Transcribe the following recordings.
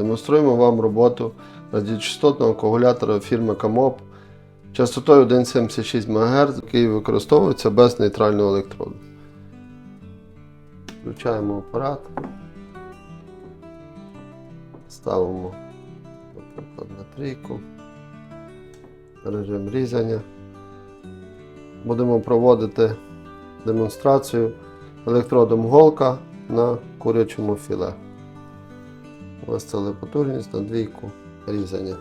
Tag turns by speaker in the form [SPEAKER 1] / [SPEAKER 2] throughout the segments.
[SPEAKER 1] Демонструємо вам роботу радіочастотного коагулятора фірми Камоп частотою 1,76 МГц, який використовується без нейтрального електроду. Включаємо апарат. Ставимо, наприклад, на трійку. Режим різання. Будемо проводити демонстрацію електродом голка на курячому філе. Виставили потужність на двійку різання.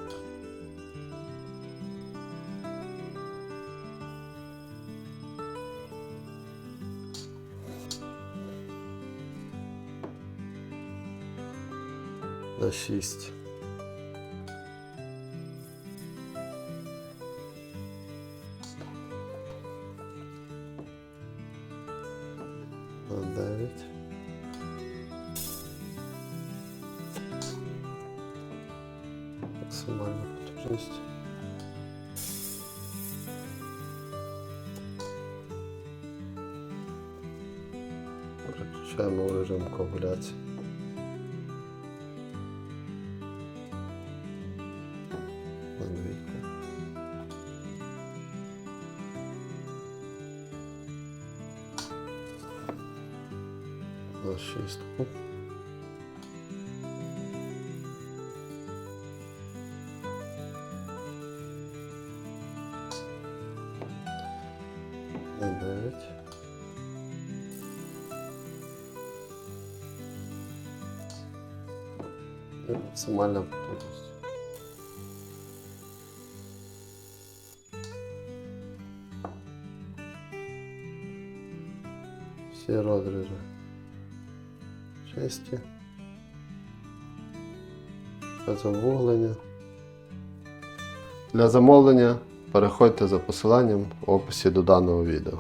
[SPEAKER 1] На 6. На 9. maksymalnie powtarzalności. Może czemu użyłem kombinacji? Zwykle. Na szóstku. 9. І ну, максимальна потужність. Всі розріжи. 6. Це замовлення. Для замовлення переходьте за посиланням в описі до даного відео.